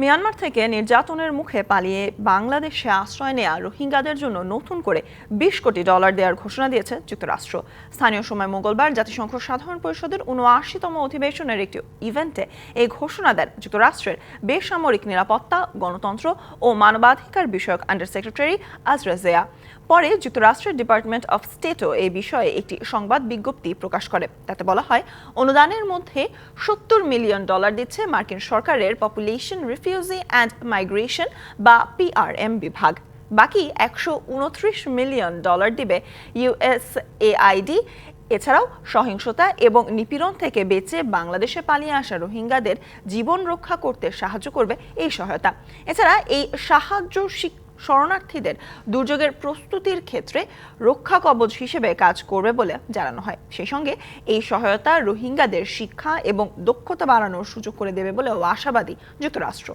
Myanmar থেকে নির্যাতনের মুখে পালিয়ে বাংলাদেশে আশ্রয় নেওয়া রোহিঙ্গাদের জন্য নতুন করে বিশ কোটি ডলার দেওয়ার ঘোষণা দিয়েছে যুক্তরাষ্ট্র। স্থানীয় সময় মঙ্গলবার জাতিসংঘ সাধারণ পরিষদের উনআশিতম অধিবেশনের একটি ইভেন্টে এই ঘোষণা দেন যুক্তরাষ্ট্রের বেসামরিক নিরাপত্তা, গণতন্ত্র ও মানবাধিকার বিষয়ক আন্ডার সেক্রেটারি আজরাজেয়া পরে যুক্তরাষ্ট্রের ডিপার্টমেন্ট অফ স্টেটও এই বিষয়ে একটি সংবাদ বিজ্ঞপ্তি প্রকাশ করে। তাতে বলা হয়, অনুদানের মধ্যে সত্তর মিলিয়ন ডলার দিচ্ছে মার্কিন সরকারের পপুলেশন রিফিউজি অ্যান্ড মাইগ্রেশন বা পিআরএম বিভাগ। বাকি একশো উনত্রিশ মিলিয়ন ডলার দিবে ইউএসএআইডি এছাড়াও সহিংসতা এবং নিপীড়ন থেকে বেঁচে বাংলাদেশে পালিয়ে আসা রোহিঙ্গাদের জীবন রক্ষা করতে সাহায্য করবে এই সহায়তা। এছাড়া এই সাহায্য শরণার্থীদের দুর্যোগের প্রস্তুতির ক্ষেত্রে রক্ষা কবচ হিসেবে কাজ করবে বলে জানানো হয়। সেই সঙ্গে এই সহায়তা রোহিঙ্গাদের শিক্ষা এবং দক্ষতা বাড়ানোর সুযোগ করে দেবে বলেও আশাবাদী যুক্তরাষ্ট্র।